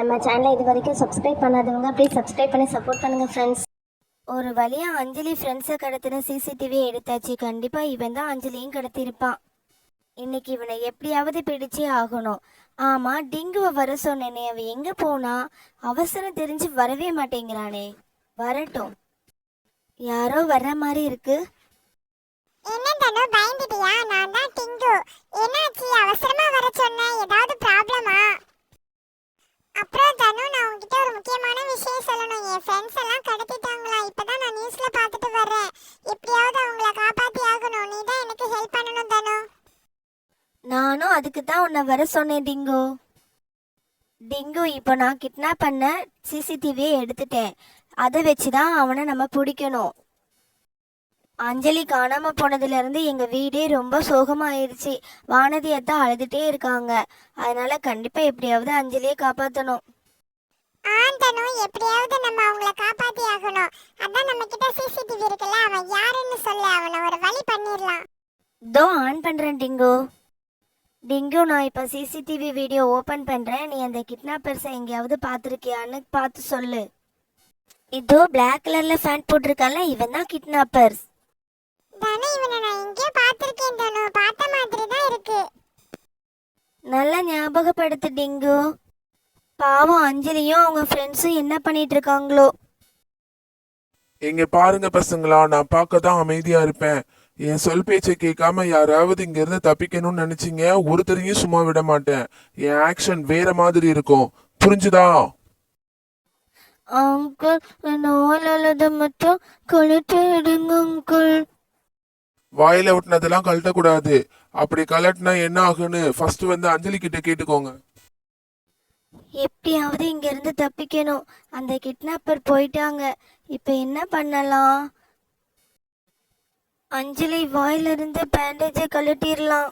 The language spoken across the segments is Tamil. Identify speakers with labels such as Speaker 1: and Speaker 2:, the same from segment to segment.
Speaker 1: நம்ம சேனலை இது வரைக்கும் சப்ஸ்கிரைப் பண்ணாதவங்க ப்ளீஸ் சப்ஸ்கிரைப் பண்ணி சப்போர்ட் பண்ணுங்க ஃப்ரெண்ட்ஸ் ஒரு வழியா அஞ்சலி ஃப்ரெண்ட்ஸை கடத்தின சிசிடிவி எடுத்தாச்சு. கண்டிப்பா இவன் தான் அஞ்சலியும் கடத்தியிருப்பான். இன்னைக்கு இவனை எப்படியாவது பிடிச்சே ஆகணும். ஆமா டிங்குவை வர சொன்னேனே அவன் எங்க போனா? அவசரம் தெரிஞ்சு வரவே மாட்டேங்கிறானே. வரட்டும். யாரோ வர்ற மாதிரி இருக்கு.
Speaker 2: என்ன தனு பயந்துட்டியா? நான் தான் டிங்கு. என்னாச்சு? அவசரமா வர சொன்னேன் ஏதாவது ப்ராப்ளமா அப்புறம் தனு நான் உன்கிட்ட ஒரு முக்கியமான விஷயம் சொல்லணும் என் ஃப்ரெண்ட்ஸ் எல்லாம் கடத்திட்டாங்களாம் இப்பதான் நான் நியூஸ்ல பார்த்துட்டு வர்றேன் எப்படியாவது அவங்கள காப்பாத்தி ஆகணும் நீ தான் எனக்கு ஹெல்ப் பண்ணணும் தனு
Speaker 1: நானும் அதுக்கு தான் உன்னை வர சொன்னேன் டிங்கு. டிங்கு இப்போ நான் கிட்னாப் பண்ண சிசிடிவியை எடுத்துட்டேன். அதை வச்சு தான் அவனை நம்ம பிடிக்கணும். அஞ்சலி காணாம போனதுல இருந்து எங்க வீடே ரொம்ப சோகமாயிருச்சு. வானதி அத்தா அழுதுட்டே இருக்காங்க. அதனால கண்டிப்பா எப்படியாவது அஞ்சலியை காப்பாத்தணும்.
Speaker 2: ஆ தனு எப்படியாவது நம்ம அவங்கள காப்பாத்தி ஆகணும். அதான் நம்ம கிட்ட சிசிடிவி இருக்குல்ல அவன் யாருன்னு சொல்ல அவனை ஒரு வழி பண்ணிடலாம்.
Speaker 1: தோ ஆன் பண்றேன் டிங்கு. டிங்கு நான் இப்போ சிசிடிவி வீடியோ ஓபன் பண்றேன். நீ அந்த கிட்னாப்பர்ஸை எங்கேயாவது பார்த்துருக்கியான்னு பார்த்து சொல்லு. இதோ பிளாக் கலர்ல ஃபேன் போட்டிருக்கால இவன் தான் கிட்னாப்பர்ஸ்
Speaker 2: தனு இவனை நான் எங்கேயோ பார்த்திருக்கேன் தனு. பார்த்த மாதிரி தான் இருக்கு.
Speaker 1: நல்லா ஞாபகப்படுத்து டிங்கு பாவம் அஞ்சலியும் அவங்க ஃப்ரெண்ட்ஸும் என்ன பண்ணிட்டு இருக்காங்களோ.
Speaker 3: இங்க பாருங்க பசங்களா நான் பார்க்க தான் அமைதியா இருப்பேன். என் சொல் பேச்சை கேட்காம யாராவது இங்க இருந்து தப்பிக்கணும்னு நினைச்சீங்க ஒருத்தரையும் சும்மா விட மாட்டேன். என் ஆக்ஷன் வேற மாதிரி இருக்கும். புரிஞ்சுதா?
Speaker 1: அங்கிள் அல்லது மட்டும் கழுத்து எடுங்க அங்கிள்.
Speaker 3: வாயில ஒட்டினதெல்லாம் கழட்டக்கூடாது. அப்படி கலட்டினா என்ன ஆகுன்னு ஃபர்ஸ்ட் வந்து அஞ்சலி கிட்ட கேட்டுக்கோங்க.
Speaker 1: எப்படியாவது இங்க இருந்து தப்பிக்கணும். அந்த கிட்னாப்பர் போயிட்டாங்க. இப்போ என்ன பண்ணலாம்? அஞ்சலி வாயிலிருந்து பேண்டேஜை கழட்டிடலாம்.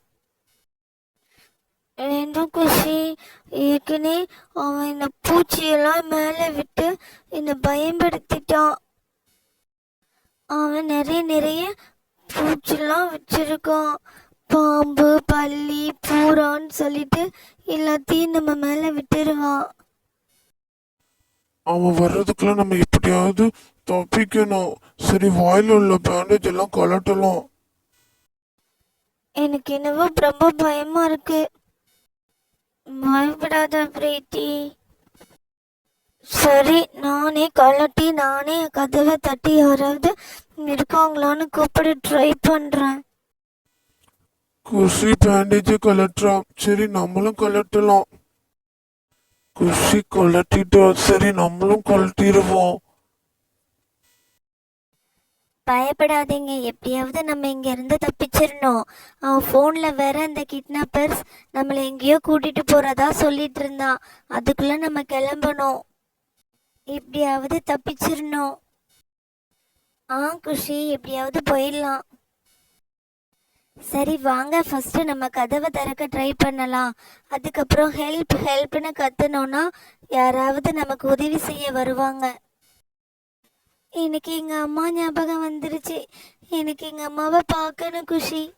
Speaker 1: வேண்டும் குஷி ஏற்கனவே அவன் இந்த பூச்சியெல்லாம் மேலே விட்டு என்னை பயன்படுத்திட்டான். அவன் நிறைய நிறைய பூச்சிலாம் வச்சிருக்கான். பாம்பு பள்ளி பூரான்னு சொல்லிட்டு எல்லாத்தையும் நம்ம மேலே விட்டுருவான்.
Speaker 3: அவன் வர்றதுக்குள்ள நம்ம எப்படியாவது தப்பிக்கணும். சரி வாயில உள்ள பேண்டேஜ் எல்லாம் கலட்டலாம்
Speaker 1: எனக்கு என்னவோ ரொம்ப பயமா இருக்கு. பயப்படாத பிரீத்தி. சரி நானே கழட்டி நானே கதவை தட்டி யாராவது இருக்காங்களான்னு கூப்பிட ட்ரை பண்றேன்.
Speaker 3: குஷி பேண்டேஜ் கலட்டுறான் சரி நம்மளும் கலட்டலாம் குஷி கலட்டிட்டா சரி நம்மளும் கழட்டிடுவோம்
Speaker 1: பயப்படாதீங்க எப்படியாவது நம்ம இங்க இருந்து தப்பிச்சிடணும். அவன் ஃபோனில் வேற அந்த கிட்னாப்பர்ஸ் நம்மளை எங்கேயோ கூட்டிட்டு போறதா சொல்லிட்டு இருந்தான். அதுக்குள்ள நம்ம கிளம்பணும். எப்படியாவது தப்பிச்சிடணும். ஆ குஷி எப்படியாவது போயிடலாம். சரி வாங்க. ஃபஸ்ட்டு நம்ம கதவை திறக்க ட்ரை பண்ணலாம். அதுக்கப்புறம் ஹெல்ப் ஹெல்ப்னு கற்றுனோன்னா யாராவது நமக்கு உதவி செய்ய வருவாங்க. எனக்கு எங்கள் அம்மா ஞாபகம் வந்துருச்சு. எனக்கு எங்கள் அம்மாவை பார்க்கணும் குஷி.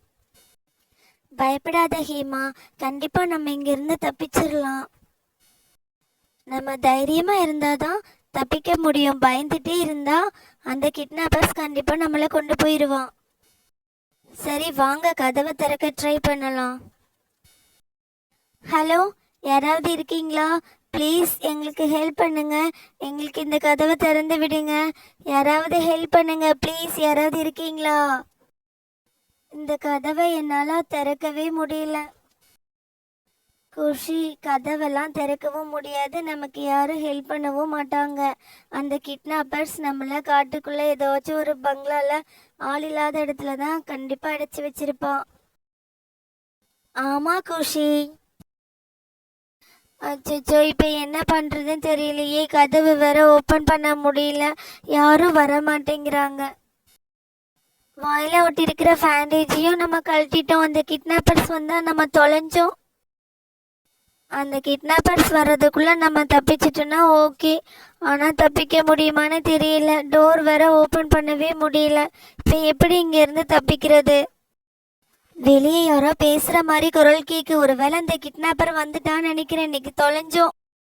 Speaker 1: பயப்படாத ஹேமா. கண்டிப்பாக நம்ம இங்கேருந்து தப்பிச்சிடலாம் நம்ம தைரியமாக இருந்தால் தான் தப்பிக்க முடியும். பயந்துட்டே இருந்தால் அந்த கிட்னாப்பர்ஸ் கண்டிப்பாக நம்மளை கொண்டு போயிடுவான் சரி வாங்க கதவை திறக்க ட்ரை பண்ணலாம். ஹலோ யாராவது இருக்கீங்களா? ப்ளீஸ் எங்களுக்கு ஹெல்ப் பண்ணுங்க. எங்களுக்கு இந்த கதவை திறந்து விடுங்க. யாராவது ஹெல்ப் பண்ணுங்க ப்ளீஸ் யாராவது இருக்கீங்களா? இந்த கதவை என்னால் திறக்கவே முடியல. குஷி கதவெல்லாம் திறக்கவும் முடியாது. நமக்கு யாரும் ஹெல்ப் பண்ணவும் மாட்டாங்க. அந்த கிட்னாப்பர்ஸ் நம்மள காட்டுக்குள்ள ஏதாச்சும் ஒரு பங்களால ஆள் இல்லாத இடத்துல தான் கண்டிப்பா அடைச்சி வச்சிருப்பான். ஆமா குஷி. அச்சோ இப்போ என்ன பண்ணுறதுன்னு தெரியலையே. கதவு வேற ஓப்பன் பண்ண முடியல. யாரும் வர மாட்டேங்கிறாங்க. வாயில ஒட்டியிருக்கிற ஃபேண்டேஜையும் நம்ம கழட்டிட்டோம். அந்த கிட்னாப்பர்ஸ் வந்தால் நம்ம தொலைஞ்சோம். அந்த கிட்னாப்பர்ஸ் வர்றதுக்குள்ள நம்ம தப்பிச்சிட்டோன்னா ஓகே ஆனால் தப்பிக்க முடியுமான்னு தெரியல. டோர் வேற ஓப்பன் பண்ணவே முடியல. இப்போ எப்படி இங்கேருந்து தப்பிக்கிறது? வெளியே யாரோ பேசுகிற மாதிரி குரல் கேக்கு. ஒருவேளை அந்த கிட்னாப்பர் வந்துட்டான்னு நினைக்கிறேன். இன்னைக்கு தொலைஞ்சோம்.